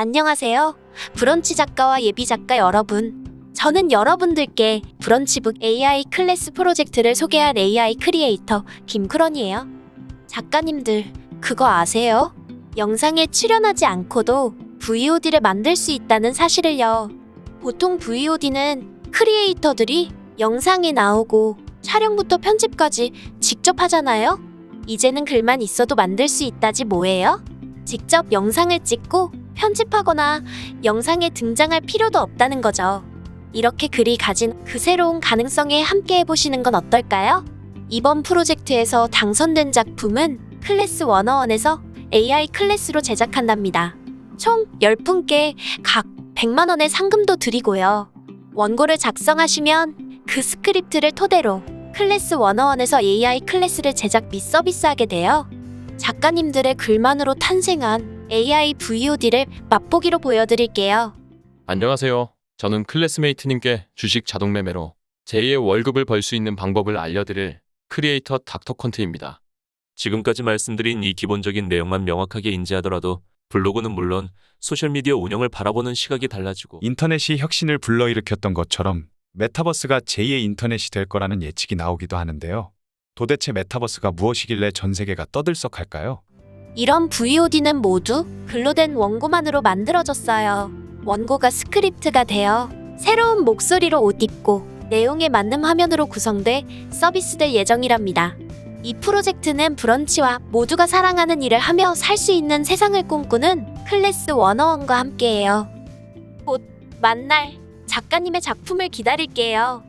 안녕하세요. 브런치 작가와 예비 작가 여러분. 저는 여러분들께 브런치북 AI 클래스 프로젝트를 소개할 AI 크리에이터 김크런이에요. 작가님들, 그거 아세요? 영상에 출연하지 않고도 VOD를 만들 수 있다는 사실을요. 보통 VOD는 크리에이터들이 영상에 나오고 촬영부터 편집까지 직접 하잖아요? 이제는 글만 있어도 만들 수 있다지 뭐예요? 직접 영상을 찍고 편집하거나 영상에 등장할 필요도 없다는 거죠. 이렇게 글이 가진 그 새로운 가능성에 함께 해보시는 건 어떨까요? 이번 프로젝트에서 당선된 작품은 클래스 101에서 AI 클래스로 제작한답니다. 총 10분께 각 100만원의 상금도 드리고요. 원고를 작성하시면 그 스크립트를 토대로 클래스 101에서 AI 클래스를 제작 및 서비스하게 돼요. 작가님들의 글만으로 탄생한 AI VOD를 맛보기로 보여드릴게요. 안녕하세요. 저는 클래스메이트님께 주식 자동 매매로 제2의 월급을 벌 수 있는 방법을 알려드릴 크리에이터 닥터 컨트입니다. 지금까지 말씀드린 이 기본적인 내용만 명확하게 인지하더라도 블로그는 물론 소셜미디어 운영을 바라보는 시각이 달라지고 인터넷이 혁신을 불러일으켰던 것처럼 메타버스가 제2의 인터넷이 될 거라는 예측이 나오기도 하는데요. 도대체 메타버스가 무엇이길래 전 세계가 떠들썩할까요? 이런 VOD는 모두 글로 된 원고만으로 만들어졌어요. 원고가 스크립트가 되어 새로운 목소리로 옷 입고 내용에 맞는 화면으로 구성돼 서비스될 예정이랍니다. 이 프로젝트는 브런치와 모두가 사랑하는 일을 하며 살 수 있는 세상을 꿈꾸는 클래스 101과 함께해요. 곧 만날 작가님의 작품을 기다릴게요.